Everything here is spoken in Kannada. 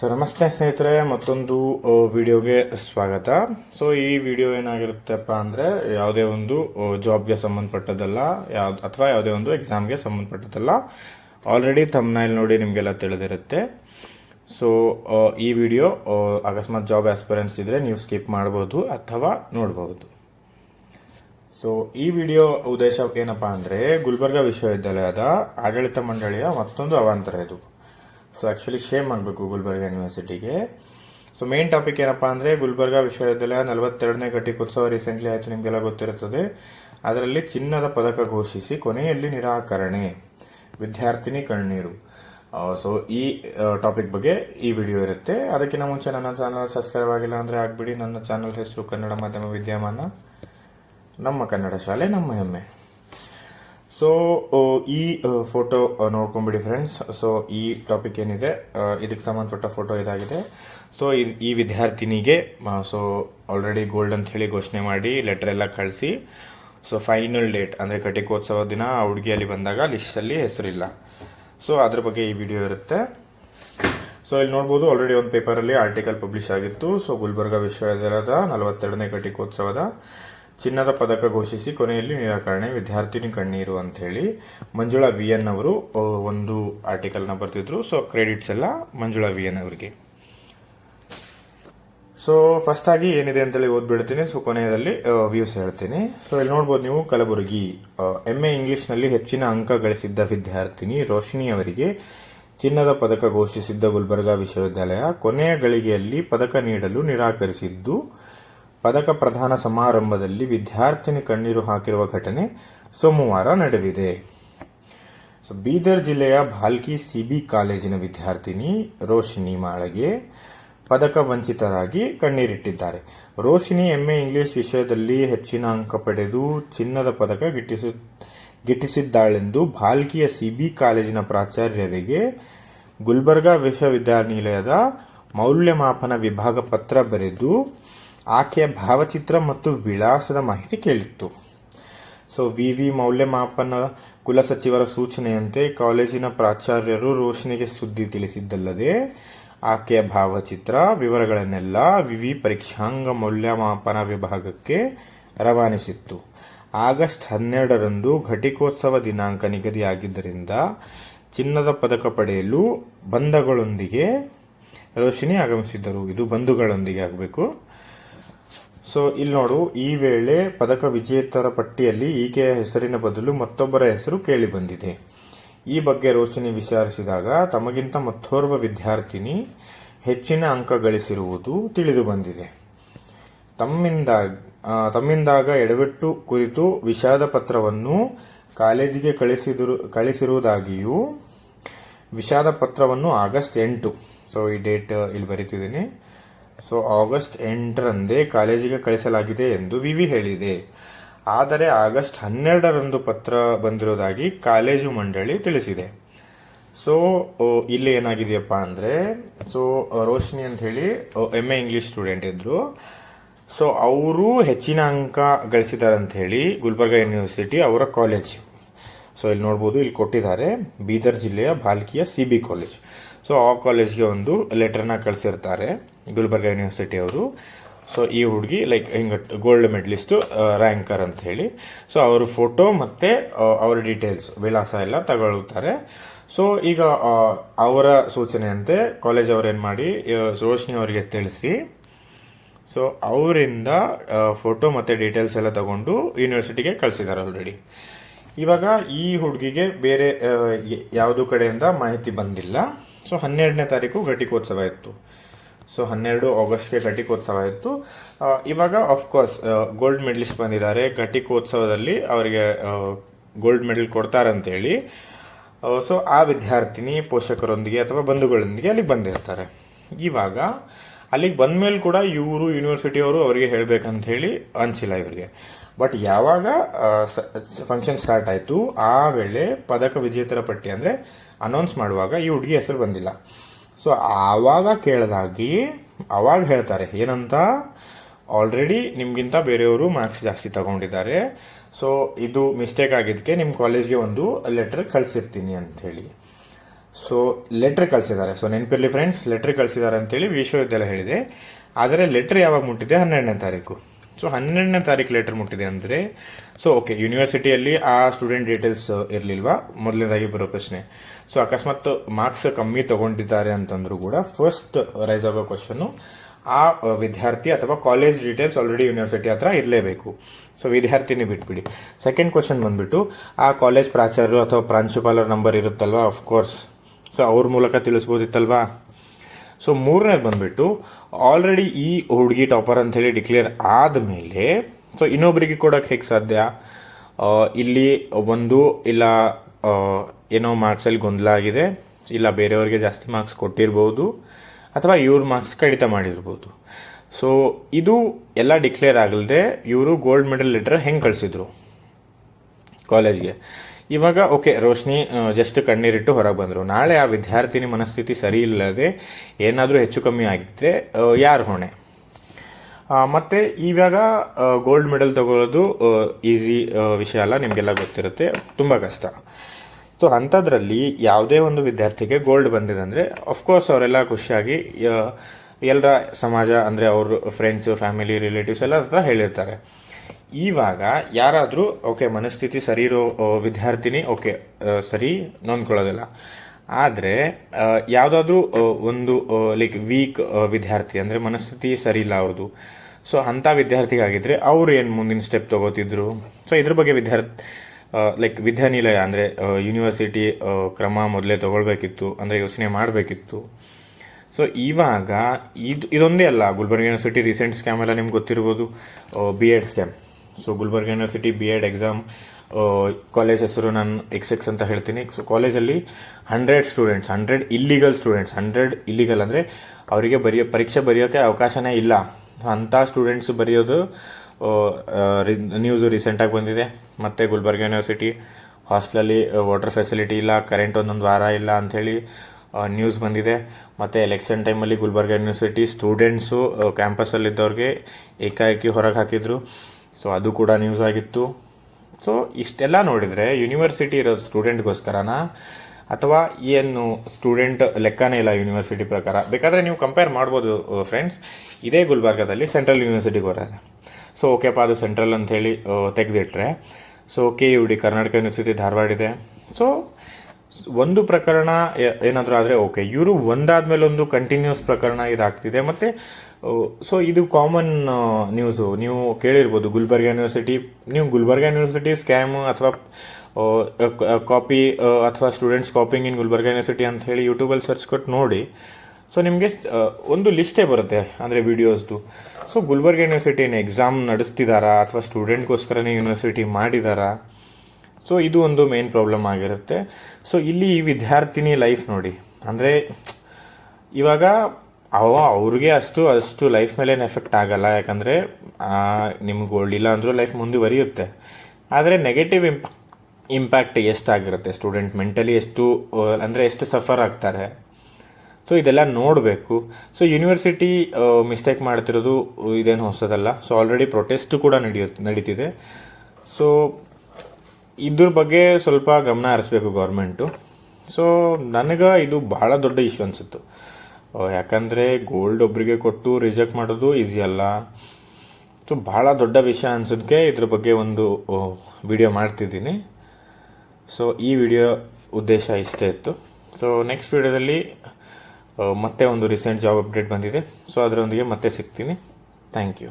ಸೊ ನಮಸ್ತೆ ಸ್ನೇಹಿತರೆ, ಮತ್ತೊಂದು ವಿಡಿಯೋಗೆ ಸ್ವಾಗತ. ಸೊ ಈ ವಿಡಿಯೋ ಏನಾಗಿರುತ್ತಪ್ಪ ಅಂದರೆ, ಯಾವುದೇ ಒಂದು ಜಾಬ್ಗೆ ಸಂಬಂಧಪಟ್ಟದಲ್ಲ ಯಾವ್ದು, ಅಥವಾ ಯಾವುದೇ ಒಂದು ಎಕ್ಸಾಮ್ಗೆ ಸಂಬಂಧಪಟ್ಟದಲ್ಲ ಆಲ್ರೆಡಿ ತಮ್ಮನಲ್ಲಿ ನೋಡಿ ನಿಮಗೆಲ್ಲ ತಿಳಿದಿರುತ್ತೆ. ಸೊ ಈ ವಿಡಿಯೋ ಅಕಸ್ಮಾತ್ ಜಾಬ್ ಆಸ್ಪಿರೆನ್ಸ್ ಇದ್ದರೆ ನೀವು ಸ್ಕಿಪ್ ಮಾಡ್ಬೋದು ಅಥವಾ ನೋಡ್ಬೋದು. ಸೊ ಈ ವಿಡಿಯೋ ಉದ್ದೇಶ ಏನಪ್ಪಾ ಅಂದರೆ, ಗುಲ್ಬರ್ಗಾ ವಿಶ್ವವಿದ್ಯಾಲಯದ ಆಡಳಿತ ಮಂಡಳಿಯ ಮತ್ತೊಂದು ಅವಾಂತರ ಇದು. ಸೊ ಆ್ಯಕ್ಚುಲಿ ಶೇಮ್ ಆಗಬೇಕು ಗುಲ್ಬರ್ಗ ಯೂನಿವರ್ಸಿಟಿಗೆ ಸೊ ಮೇನ್ ಟಾಪಿಕ್ ಏನಪ್ಪ ಅಂದರೆ, ಗುಲ್ಬರ್ಗ ವಿಶ್ವವಿದ್ಯಾಲಯ ನಲವತ್ತೆರಡನೇ ಘಟಿಕೋತ್ಸವ ರೀಸೆಂಟ್ಲಿ ಆಯಿತು, ನಿಮಗೆಲ್ಲ ಗೊತ್ತಿರುತ್ತದೆ. ಅದರಲ್ಲಿ ಚಿನ್ನದ ಪದಕ ಘೋಷಿಸಿ ಕೊನೆಯಲ್ಲಿ ನಿರಾಕರಣೆ. ವಿದ್ಯಾರ್ಥಿನಿ ಕಣ್ಣೀರು. ಸೊ ಈ ಟಾಪಿಕ್ ಬಗ್ಗೆ ಈ ವಿಡಿಯೋ ಇರುತ್ತೆ. ಅದಕ್ಕಿಂತ ಮುಂಚೆ ನನ್ನ ಚಾನಲ್ ಸಬ್ಸ್ಕ್ರೈಬ್ ಆಗಿಲ್ಲ ಅಂದರೆ ಆಗ್ಬಿಡಿ. ನನ್ನ ಚಾನಲ್ ಹೆಸರು ಕನ್ನಡ ಮಾಧ್ಯಮ ವಿದ್ಯಮಾನ. ನಮ್ಮ ಕನ್ನಡ ಶಾಲೆ, ನಮ್ಮ ಹೆಮ್ಮೆ. ಸೊ ಈ ಫೋಟೋ ನೋಡ್ಕೊಂಬಿಡಿ ಫ್ರೆಂಡ್ಸ್ ಸೊ ಈ ಟಾಪಿಕ್ ಏನಿದೆ ಇದಕ್ಕೆ ಸಂಬಂಧಪಟ್ಟ ಫೋಟೋ ಇದಾಗಿದೆ. ಸೊ ಈ ವಿದ್ಯಾರ್ಥಿನಿಗೆ ಸೊ ಆಲ್ರೆಡಿ ಗೋಲ್ಡ್ ಅಂತ ಹೇಳಿ ಘೋಷಣೆ ಮಾಡಿ ಲೆಟರ್ ಎಲ್ಲ ಕಳಿಸಿ. ಸೊ ಫೈನಲ್ ಡೇಟ್ ಅಂದರೆ ಕಟಿಕೋತ್ಸವ ದಿನ ಹುಡುಗಿ ಅಲ್ಲಿ ಬಂದಾಗ ಲಿಸ್ಟಲ್ಲಿ ಹೆಸರಿಲ್ಲ. ಸೊ ಅದ್ರ ಬಗ್ಗೆ ಈ ವಿಡಿಯೋ ಇರುತ್ತೆ. ಸೊ ಇಲ್ಲಿ ನೋಡ್ಬೋದು ಆಲ್ರೆಡಿ ಒಂದು ಪೇಪರಲ್ಲಿ ಆರ್ಟಿಕಲ್ ಪಬ್ಲಿಷ್ ಆಗಿತ್ತು. ಸೊ ಗುಲ್ಬರ್ಗ ವಿಶ್ವವಿದ್ಯಾಲಯದ ನಲವತ್ತೆರಡನೇ ಘಟಿಕೋತ್ಸವದ ಚಿನ್ನದ ಪದಕ ಘೋಷಿಸಿ ಕೊನೆಯಲ್ಲಿ ನಿರಾಕರಣೆ. ವಿದ್ಯಾರ್ಥಿನಿ ಕಣ್ಣೀರು ಅಂತ ಹೇಳಿ ಮಂಜುಳಾ ವಿ ಎನ್ ಅವರು ಒಂದು ಆರ್ಟಿಕಲ್ನ ಬರ್ತಿದ್ರು. ಸೊ ಕ್ರೆಡಿಟ್ಸ್ ಎಲ್ಲ ಮಂಜುಳಾ ವಿ ಎನ್ ಅವರಿಗೆ. ಸೊ ಫಸ್ಟ್ ಆಗಿ ಏನಿದೆ ಅಂತೇಳಿ ಓದ್ಬಿಡ್ತೀನಿ. ಸೊ ಕೊನೆಯಲ್ಲಿ ವ್ಯೂಸ್ ಹೇಳ್ತೀನಿ. ಸೊ ಇಲ್ಲಿ ನೋಡ್ಬೋದು ನೀವು, ಕಲಬುರಗಿ ಎಂ ಎ ಇಂಗ್ಲೀಷ್ನಲ್ಲಿ ಹೆಚ್ಚಿನ ಅಂಕ ಗಳಿಸಿದ್ದ ವಿದ್ಯಾರ್ಥಿನಿ ರೋಶಿನಿ ಅವರಿಗೆ ಚಿನ್ನದ ಪದಕ ಘೋಷಿಸಿದ್ದ ಗುಲ್ಬರ್ಗಾ ವಿಶ್ವವಿದ್ಯಾಲಯ ಕೊನೆಯ ಗಳಿಗೆಯಲ್ಲಿ ಪದಕ ನೀಡಲು ನಿರಾಕರಿಸಿದ್ದು ಪದಕ ಪ್ರದಾನ ಸಮಾರಂಭದಲ್ಲಿ ವಿದ್ಯಾರ್ಥಿನಿ ಕಣ್ಣೀರು ಹಾಕಿರುವ ಘಟನೆ ಸೋಮವಾರ ನಡೆದಿದೆ. ಸೊ, ಬೀದರ್ ಜಿಲ್ಲೆಯ ಭಾಲ್ಕಿ ಸಿಬಿ ಕಾಲೇಜಿನ ವಿದ್ಯಾರ್ಥಿನಿ ರೋಶಿನಿ ಮಾಳಗೆ ಪದಕ ವಂಚಿತರಾಗಿ ಕಣ್ಣೀರಿಟ್ಟಿದ್ದಾರೆ. ರೋಶಿನಿ ಎಂಎ ಇಂಗ್ಲಿಷ್ ವಿಷಯದಲ್ಲಿ ಹೆಚ್ಚಿನ ಅಂಕ ಪಡೆದು ಚಿನ್ನದ ಪದಕ ಗಿಟ್ಟಿಸು, ಗಿಟ್ಟಿಸಿದ್ದಾಳೆಂದು ಭಾಲ್ಕಿಯ ಸಿಬಿ ಕಾಲೇಜಿನ ಪ್ರಾಚಾರ್ಯರಿಗೆ ಗುಲ್ಬರ್ಗಾ ವಿಶ್ವವಿದ್ಯಾನಿಲಯದ ಮೌಲ್ಯಮಾಪನ ವಿಭಾಗ ಪತ್ರ ಬರೆದು ಆಕೆಯ ಭಾವಚಿತ್ರ ಮತ್ತು ವಿಳಾಸದ ಮಾಹಿತಿ ಕೇಳಿತ್ತು. So, V. ವಿ. ಮೌಲ್ಯಮಾಪನ ಕುಲಸಚಿವರ ಸೂಚನೆಯಂತೆ ಕಾಲೇಜಿನ ಪ್ರಾಚಾರ್ಯರು ರೋಷನಿಗೆ ಸುದ್ದಿ ತಿಳಿಸಿದ್ದಲ್ಲದೆ, ಆಕೆಯ ಭಾವಚಿತ್ರ, ವಿವರಗಳನ್ನೆಲ್ಲ ವಿವಿ ಪರೀಕ್ಷಾಂಗ ಮೌಲ್ಯಮಾಪನ ವಿಭಾಗಕ್ಕೆ ರವಾನಿಸಿತ್ತು. ಆಗಸ್ಟ್ ಹನ್ನೆರಡರಂದು ಘಟಿಕೋತ್ಸವ ದಿನಾಂಕ ನಿಗದಿಯಾಗಿದ್ದರಿಂದ ಚಿನ್ನದ ಪದಕ ಪಡೆಯಲು ಬಂಧಗಳೊಂದಿಗೆ ರೋಶಿನಿ ಆಗಮಿಸಿದ್ದರು. ಇದು ಬಂಧುಗಳೊಂದಿಗೆ ಆಗಬೇಕು. ಸೊ, ಇಲ್ಲಿ ನೋಡು, ಈ ವೇಳೆ ಪದಕ ವಿಜೇತರ ಪಟ್ಟಿಯಲ್ಲಿ ಈಕೆಯ ಹೆಸರಿನ ಬದಲು ಮತ್ತೊಬ್ಬರ ಹೆಸರು ಕೇಳಿಬಂದಿದೆ ಈ ಬಗ್ಗೆ ರೋಶನಿ ವಿಚಾರಿಸಿದಾಗ, ತಮಗಿಂತ ಮತ್ತೋರ್ವ ವಿದ್ಯಾರ್ಥಿನಿ ಹೆಚ್ಚಿನ ಅಂಕ ಗಳಿಸಿರುವುದು ತಿಳಿದು ಬಂದಿದೆ. ತಮ್ಮಿಂದ ತಮ್ಮಿಂದಾಗ ಎಡವಿಟ್ಟು ಕುರಿತು ವಿಷಾದ ಪತ್ರವನ್ನು ಕಾಲೇಜಿಗೆ ಕಳಿಸಿದರು, ಕಳಿಸಿರುವುದಾಗಿಯೂ ವಿಷಾದ ಪತ್ರವನ್ನು ಆಗಸ್ಟ್ ಎಂಟು, ಸೊ, ಈ ಡೇಟ್ ಇಲ್ಲಿ ಬರೀತಿದ್ದೀನಿ. ಸೊ ಆಗಸ್ಟ್ ಎಂಟರಂದೇ ಕಾಲೇಜಿಗೆ ಕಳಿಸಲಾಗಿದೆ ಎಂದು ವಿವಿ ಹೇಳಿದೆ. ಆದರೆ ಆಗಸ್ಟ್ ಹನ್ನೆರಡರಂದು ಪತ್ರ ಬಂದಿರೋದಾಗಿ ಕಾಲೇಜು ಮಂಡಳಿ ತಿಳಿಸಿದೆ. ಸೊ ಇಲ್ಲಿ ಏನಾಗಿದೆಯಪ್ಪ ಅಂದರೆ ಸೊ ರೋಶಿನಿ ಅಂತ ಹೇಳಿ ಎಂ ಎ ಇಂಗ್ಲೀಷ್ ಸ್ಟೂಡೆಂಟ್ ಇದ್ದರು ಸೊ ಅವರು ಹೆಚ್ಚಿನ ಅಂಕ ಗಳಿಸಿದ್ದಾರೆ ಹೇಳಿ ಗುಲ್ಬರ್ಗಾ ಯೂನಿವರ್ಸಿಟಿ ಅವರ ಕಾಲೇಜ್ ಸೊ ಇಲ್ಲಿ ನೋಡ್ಬೋದು, ಇಲ್ಲಿ ಕೊಟ್ಟಿದ್ದಾರೆ. ಬೀದರ್ ಜಿಲ್ಲೆಯ ಬಾಲ್ಕಿಯ ಸಿ ಬಿ ಕಾಲೇಜ್ ಸೊ ಆ ಕಾಲೇಜ್ಗೆ ಒಂದು ಲೆಟರ್ನ ಕಳಿಸಿರ್ತಾರೆ, ಗುಲ್ಬರ್ಗಾ ಯೂನಿವರ್ಸಿಟಿ ಅವರು. ಸೊ ಈ ಹುಡುಗಿ ಲೈಕ್ ಹಿಂಗೆ ಗೋಲ್ಡ್ ಮೆಡ್ಲಿಸ್ಟು ರ್ಯಾಂಕರ್ ಅಂತ ಹೇಳಿ. ಸೊ ಅವರು ಫೋಟೋ ಮತ್ತು ಅವರ ಡೀಟೇಲ್ಸ್ ವಿಳಾಸ ಎಲ್ಲ ತಗೊಳ್ತಾರೆ. ಸೊ ಈಗ ಅವರ ಸೂಚನೆಯಂತೆ ಕಾಲೇಜ್ ಏನು ಮಾಡಿ ರೋಶ್ನಿ ಅವರಿಗೆ ತಿಳಿಸಿ. ಸೊ ಅವರಿಂದ ಫೋಟೋ ಮತ್ತು ಡೀಟೇಲ್ಸ್ ಎಲ್ಲ ತಗೊಂಡು ಯೂನಿವರ್ಸಿಟಿಗೆ ಕಳಿಸಿದ್ದಾರೆ ಆಲ್ರೆಡಿ ಇವಾಗ ಈ ಹುಡುಗಿಗೆ ಬೇರೆ ಯಾವುದೂ ಕಡೆಯಿಂದ ಮಾಹಿತಿ ಬಂದಿಲ್ಲ. ಸೊ ಹನ್ನೆರಡನೇ ತಾರೀಕು ಘಟಿಕೋತ್ಸವ ಇತ್ತು. ಸೊ ಹನ್ನೆರಡು ಆಗಸ್ಟ್ಗೆ ಘಟಿಕೋತ್ಸವ ಇತ್ತು. ಇವಾಗ ಆಫ್ಕೋರ್ಸ್ ಗೋಲ್ಡ್ ಮೆಡಲಿಸ್ಟ್ ಬಂದಿದ್ದಾರೆ. ಘಟಿಕೋತ್ಸವದಲ್ಲಿ ಅವರಿಗೆ ಗೋಲ್ಡ್ ಮೆಡಲ್ ಕೊಡ್ತಾರಂತೇಳಿ. ಸೊ ಆ ವಿದ್ಯಾರ್ಥಿನಿ, ಪೋಷಕರೊಂದಿಗೆ ಅಥವಾ ಬಂಧುಗಳೊಂದಿಗೆ ಅಲ್ಲಿಗೆ ಬಂದಿರ್ತಾರೆ. ಇವಾಗ ಅಲ್ಲಿಗೆ ಬಂದ ಮೇಲೆ ಕೂಡ ಇವರು ಯೂನಿವರ್ಸಿಟಿಯವರು ಅವರಿಗೆ ಹೇಳಬೇಕಂತ ಹೇಳಿ ಅನಿಸಿಲ್ಲ ಇವರಿಗೆ. ಬಟ್ ಯಾವಾಗ ಫಂಕ್ಷನ್ ಸ್ಟಾರ್ಟ್ ಆಯಿತು, ಆ ವೇಳೆ ಪದಕ ವಿಜೇತರ ಪಟ್ಟಿ ಅಂದರೆ ಅನೌನ್ಸ್ ಮಾಡುವಾಗ ಈ ಹುಡುಗಿ ಹೆಸರು ಬಂದಿಲ್ಲ. ಸೊ ಆವಾಗ ಕೇಳಿದಾಗಿ ಅವಾಗ ಹೇಳ್ತಾರೆ, ಏನಂತ? ಆಲ್ರೆಡಿ ನಿಮಗಿಂತ ಬೇರೆಯವರು ಮಾರ್ಕ್ಸ್ ಜಾಸ್ತಿ ತಗೊಂಡಿದ್ದಾರೆ. ಸೊ ಇದು ಮಿಸ್ಟೇಕ್ ಆಗಿದ್ದಕ್ಕೆ ನಿಮ್ಮ ಕಾಲೇಜ್ಗೆ ಒಂದು ಲೆಟರ್ ಕಳಿಸಿರ್ತೀನಿ ಅಂಥೇಳಿ. ಸೊ ಸೊ ಲೆಟ್ರ್ ಕಳಿಸಿದ್ದಾರೆ. ಸೊ ನೆನಪಿರಲಿ ಫ್ರೆಂಡ್ಸ್ ಲೆಟ್ರ್ ಕಳಿಸಿದ್ದಾರೆ ಅಂತೇಳಿ ವಿಶ್ವವಿದ್ಯಾಲಯ ಹೇಳಿದೆ. ಆದರೆ ಲೆಟ್ರ್ ಯಾವಾಗ ಮುಟ್ಟಿದೆ? ಹನ್ನೆರಡನೇ ತಾರೀಕು. ಸೊ ಹನ್ನೆರಡನೇ ತಾರೀಕು ಲೆಟರ್ ಮುಟ್ಟಿದೆ ಅಂದರೆ ಸೊ ಓಕೆ ಯೂನಿವರ್ಸಿಟಿಯಲ್ಲಿ ಆ ಸ್ಟೂಡೆಂಟ್ ಡೀಟೇಲ್ಸ್ ಇರಲಿಲ್ವಾ? ಮೊದಲನೇದಾಗಿ ಬರೋ ಪ್ರಶ್ನೆ. ಸೊ ಅಕಸ್ಮಾತ್ ಮಾರ್ಕ್ಸ್ ಕಮ್ಮಿ ತಗೊಂಡಿದ್ದಾರೆ ಅಂತಂದರೂ ಕೂಡ ಫಸ್ಟ್ ರೈಸ್ ಆಗೋ ಕ್ವಶನ್ನು ಆ ವಿದ್ಯಾರ್ಥಿ ಅಥವಾ ಕಾಲೇಜ್ ಡೀಟೇಲ್ಸ್ ಆಲ್ರೆಡಿ ಯೂನಿವರ್ಸಿಟಿ ಹತ್ರ ಇರಲೇಬೇಕು. ಸೊ ವಿದ್ಯಾರ್ಥಿನೇ ಬಿಟ್ಬಿಡಿ. ಸೆಕೆಂಡ್ ಕ್ವಶನ್ ಬಂದ್ಬಿಟ್ಟು, ಆ ಕಾಲೇಜ್ ಪ್ರಾಚಾರ್ಯರು ಅಥವಾ ಪ್ರಾಂಶುಪಾಲರ ನಂಬರ್ ಇರುತ್ತಲ್ವಾ? ಕೋರ್ಸ್ ಸೊ ಅವ್ರ ಮೂಲಕ ತಿಳಿಸ್ಬೋದಿತ್ತಲ್ವಾ? ಸೊ ಮೂರನೇದು ಬಂದುಬಿಟ್ಟು ಆಲ್ರೆಡಿ ಈ ಹುಡುಗಿ ಟಾಪರ್ ಅಂಥೇಳಿ ಡಿಕ್ಲೇರ್ ಆದಮೇಲೆ ಸೊ ಇನ್ನೊಬ್ಬರಿಗೆ ಕೊಡೋಕೆ ಹೇಗೆ ಸಾಧ್ಯ? ಇಲ್ಲಿ ಒಂದು, ಇಲ್ಲ ಏನೋ ಮಾರ್ಕ್ಸಲ್ಲಿ ಗೊಂದಲ ಆಗಿದೆ, ಇಲ್ಲ ಬೇರೆಯವ್ರಿಗೆ ಜಾಸ್ತಿ ಮಾರ್ಕ್ಸ್ ಕೊಟ್ಟಿರ್ಬೋದು, ಅಥವಾ ಇವ್ರ ಮಾರ್ಕ್ಸ್ ಕಡಿತ ಮಾಡಿರ್ಬೋದು. ಸೊ ಇದು ಎಲ್ಲ ಡಿಕ್ಲೇರ್ ಆಗಲ್ದೆ, ಇವರು ಗೋಲ್ಡ್ ಮೆಡಲ್ ಲೆಟ್ರ್ ಹೆಂಗೆ ಕಳಿಸಿದ್ರು? ಕಾಲೇಜ್ಗೆ ಇವಾಗ ಓಕೆ ರೋಶ್ನಿ ಜಸ್ಟ್ ಕಣ್ಣೀರಿಟ್ಟು ಹೊರಗೆ ಬಂದರು. ನಾಳೆ ಆ ವಿದ್ಯಾರ್ಥಿನಿ ಮನಸ್ಥಿತಿ ಸರಿ ಇಲ್ಲದೆ ಏನಾದರೂ ಹೆಚ್ಚು ಕಮ್ಮಿ ಆಗಿದ್ದರೆ ಯಾರು ಹೊಣೆ? ಮತ್ತು ಮತ್ತೆ ಇವಾಗ ಗೋಲ್ಡ್ ಮೆಡಲ್ ತಗೊಳ್ಳೋದು ಈಸಿ ವಿಷಯ ಅಲ್ಲ, ನಿಮಗೆಲ್ಲ ಗೊತ್ತಿರುತ್ತೆ. ತುಂಬ ಕಷ್ಟ. ಸೊ ಅಂಥದ್ರಲ್ಲಿ ಯಾವುದೇ ಒಂದು ವಿದ್ಯಾರ್ಥಿಗೆ ಗೋಲ್ಡ್ ಬಂದಿದೆ ಅಂದರೆ ಅಫ್ಕೋರ್ಸ್ ಅವರೆಲ್ಲ ಖುಷಿಯಾಗಿ ಎಲ್ಲರ ಸಮಾಜ, ಅಂದರೆ ಅವರು ಫ್ರೆಂಡ್ಸು ಫ್ಯಾಮಿಲಿ ರಿಲೇಟಿವ್ಸ್ ಎಲ್ಲ ಹತ್ರ ಹೇಳಿರ್ತಾರೆ. ಇವಾಗ ಯಾರಾದರೂ, ಓಕೆ, ಮನಸ್ಥಿತಿ ಸರಿ ಇರೋ ವಿದ್ಯಾರ್ಥಿನಿ, ಓಕೆ ಸರಿ ನೋಂದ್ಕೊಳ್ಳೋದಿಲ್ಲ. ಆದರೆ ಯಾವುದಾದ್ರೂ ಒಂದು ಲೈಕ್ ವೀಕ್ ವಿದ್ಯಾರ್ಥಿ, ಅಂದರೆ ಮನಸ್ಥಿತಿ ಸರಿ ಇಲ್ಲ ಅವ್ರದ್ದು ಸೊ ಅಂಥ ವಿದ್ಯಾರ್ಥಿಗಾಗಿದ್ದರೆ ಅವರು ಏನು ಮುಂದಿನ ಸ್ಟೆಪ್ ತಗೋತಿದ್ರು? ಸೊ ಇದ್ರ ಬಗ್ಗೆ ವಿದ್ಯಾರ್ಥಿ ಲೈಕ್ ವಿದ್ಯಾನಿಲಯ, ಅಂದರೆ ಯೂನಿವರ್ಸಿಟಿ ಕ್ರಮ ಮೊದಲೇ ತಗೊಳ್ಬೇಕಿತ್ತು, ಅಂದರೆ ಯೋಚನೆ ಮಾಡಬೇಕಿತ್ತು. ಸೊ ಇವಾಗ ಇದು, ಇದೊಂದೇ ಅಲ್ಲ, ಗುಲ್ಬರ್ಗ ಯೂನಿವರ್ಸಿಟಿ ರೀಸೆಂಟ್ ಸ್ಕ್ಯಾಮ್ ಎಲ್ಲ ನಿಮ್ಗೆ ಗೊತ್ತಿರ್ಬೋದು B Ed scam so Gulbarga university B Ed exam college ಹೆಸರು ನಾನು ಎಕ್ಸ್ ಎಕ್ಸ್ ಅಂತ ಹೇಳ್ತೀನಿ. ಸೊ ಕಾಲೇಜಲ್ಲಿ hundred students hundred illegal students hundred illegal ಅಂದರೆ ಅವರಿಗೆ ಬರೆಯೋ, ಪರೀಕ್ಷೆ ಬರೆಯೋಕ್ಕೆ ಅವಕಾಶನೇ ಇಲ್ಲ. ಅಂಥ ಸ್ಟೂಡೆಂಟ್ಸ್ ಬರೆಯೋದು ನ್ಯೂಸು ರೀಸೆಂಟಾಗಿ ಬಂದಿದೆ. ಮತ್ತು ಗುಲ್ಬರ್ಗ ಯೂನಿವರ್ಸಿಟಿ ಹಾಸ್ಟೆಲಲ್ಲಿ ವಾಟರ್ ಫೆಸಿಲಿಟಿ ಇಲ್ಲ ಕರೆಂಟ್ ಒಂದೊಂದು ವಾರ ಇಲ್ಲ ಅಂಥೇಳಿ ನ್ಯೂಸ್ ಬಂದಿದೆ. ಮತ್ತು ಎಲೆಕ್ಷನ್ ಟೈಮಲ್ಲಿ ಗುಲ್ಬರ್ಗ ಯೂನಿವರ್ಸಿಟಿ ಸ್ಟೂಡೆಂಟ್ಸು ಕ್ಯಾಂಪಸಲ್ಲಿದ್ದವ್ರಿಗೆ ಏಕಾಏಕಿ ಹೊರಗೆ ಹಾಕಿದರು. ಸೊ ಅದು ಕೂಡ ನ್ಯೂಸ್ ಆಗಿತ್ತು. ಸೊ ಇಷ್ಟೆಲ್ಲ ನೋಡಿದರೆ ಯೂನಿವರ್ಸಿಟಿ ಇರೋ ಸ್ಟೂಡೆಂಟ್ಗೋಸ್ಕರನ ಅಥವಾ ಏನು ಸ್ಟೂಡೆಂಟ್ ಲೆಕ್ಕನೇ ಇಲ್ಲ ಯೂನಿವರ್ಸಿಟಿ ಪ್ರಕಾರ? ಬೇಕಾದರೆ ನೀವು ಕಂಪೇರ್ ಮಾಡ್ಬೋದು ಫ್ರೆಂಡ್ಸ್ ಇದೇ ಗುಲ್ಬರ್ಗದಲ್ಲಿ ಸೆಂಟ್ರಲ್ ಯೂನಿವರ್ಸಿಟಿಗೆ ಬರೋದು ಸೊ ಓಕೆಪ್ಪ ಅದು ಸೆಂಟ್ರಲ್ ಅಂಥೇಳಿ ತೆಗೆದಿಟ್ರೆ. So K U D Karnataka university Dharwad ಇದೆ. ಸೊ ಒಂದು ಪ್ರಕರಣ ಏನಾದರೂ ಆದರೆ ಓಕೆ ಇವರು ಒಂದಾದ್ಮೇಲೆ ಒಂದು ಕಂಟಿನ್ಯೂಸ್ ಪ್ರಕರಣ ಇದಾಗ್ತಿದೆ. ಮತ್ತು ಸೊ ಇದು ಕಾಮನ್ ನ್ಯೂಸು ನೀವು ಕೇಳಿರ್ಬೋದು, ಗುಲ್ಬರ್ಗ ಯೂನಿವರ್ಸಿಟಿ ನೀವು ಗುಲ್ಬರ್ಗ ಯೂನಿವರ್ಸಿಟಿ ಸ್ಕ್ಯಾಮ್ ಅಥವಾ ಕಾಪಿ ಅಥವಾ students copying in Gulbarga university ಅಂತ ಹೇಳಿ ಯೂಟ್ಯೂಬಲ್ಲಿ ಸರ್ಚ್ ಕೊಟ್ಟು ನೋಡಿ. ಸೊ ನಿಮಗೆ ಒಂದು ಲಿಸ್ಟೇ ಬರುತ್ತೆ, ಅಂದರೆ ವಿಡಿಯೋಸ್ದು ಸೊ ಗುಲ್ಬರ್ಗ ಯೂನಿವರ್ಸಿಟಿನ ಎಕ್ಸಾಮ್ ನಡೆಸ್ತಿದ್ದಾರಾ ಅಥವಾ ಸ್ಟೂಡೆಂಟ್ಗೋಸ್ಕರನೇ ಯೂನಿವರ್ಸಿಟಿ ಮಾಡಿದಾರಾ? ಸೊ ಇದು ಒಂದು ಮೇನ್ ಪ್ರಾಬ್ಲಮ್ ಆಗಿರುತ್ತೆ. ಸೊ ಇಲ್ಲಿ ವಿದ್ಯಾರ್ಥಿನಿ ಲೈಫ್ ನೋಡಿ. ಅಂದರೆ, ಇವಾಗ ಅವ ಅವ್ರಿಗೆ ಅಷ್ಟು ಅಷ್ಟು ಲೈಫ್ ಮೇಲೇನು ಎಫೆಕ್ಟ್ ಆಗಲ್ಲ. ಯಾಕಂದರೆ ನಿಮ್ಗೆ ಒಳ್ಳಿಲ್ಲ ಅಂದರೂ ಲೈಫ್ ಮುಂದುವರಿಯುತ್ತೆ. ಆದರೆ ನೆಗೆಟಿವ್ ಇಂಪ್ ಇಂಪ್ಯಾಕ್ಟ್ ಎಷ್ಟಾಗಿರುತ್ತೆ ಸ್ಟೂಡೆಂಟ್ ಮೆಂಟಲಿ ಎಷ್ಟು ಅಂದರೆ ಎಷ್ಟು ಸಫರ್ ಆಗ್ತಾರೆ? ಸೊ ಇದೆಲ್ಲ ನೋಡಬೇಕು. ಸೊ ಯೂನಿವರ್ಸಿಟಿ ಮಿಸ್ಟೇಕ್ ಮಾಡ್ತಿರೋದು ಇದೇನು ಹೊಸದಲ್ಲ. ಸೊ ಆಲ್ರೆಡಿ ಪ್ರೊಟೆಸ್ಟು ಕೂಡ ನಡೆಯುತ್ತೆ ನಡೀತಿದೆ. ಸೊ ಇದ್ರ ಬಗ್ಗೆ ಸ್ವಲ್ಪ ಗಮನ ಹರಿಸ್ಬೇಕು ಗೌರ್ಮೆಂಟು ಸೊ ನನಗೆ ಇದು ಬಹಳ ದೊಡ್ಡ ಇಶ್ಯೂ ಅನಿಸುತ್ತು. ಯಾಕಂದರೆ ಗೋಲ್ಡ್ ಒಬ್ಬರಿಗೆ ಕೊಟ್ಟು ರಿಜೆಕ್ಟ್ ಮಾಡೋದು ಈಸಿ ಅಲ್ಲ. ಸೊ ಭಾಳ ದೊಡ್ಡ ವಿಷಯ ಅನ್ಸೋದಕ್ಕೆ ಇದ್ರ ಬಗ್ಗೆ ಒಂದು ವಿಡಿಯೋ ಮಾಡ್ತಿದ್ದೀನಿ. ಸೊ ಈ ವಿಡಿಯೋ ಉದ್ದೇಶ ಇಷ್ಟೇ ಇತ್ತು. ಸೊ ನೆಕ್ಸ್ಟ್ ವಿಡಿಯೋದಲ್ಲಿ ಮತ್ತೆ ಒಂದು ರೀಸೆಂಟ್ ಜಾಬ್ ಅಪ್ಡೇಟ್ ಬಂದಿದೆ. ಸೊ ಅದರೊಂದಿಗೆ ಮತ್ತೆ ಸಿಗ್ತೀನಿ. Thank you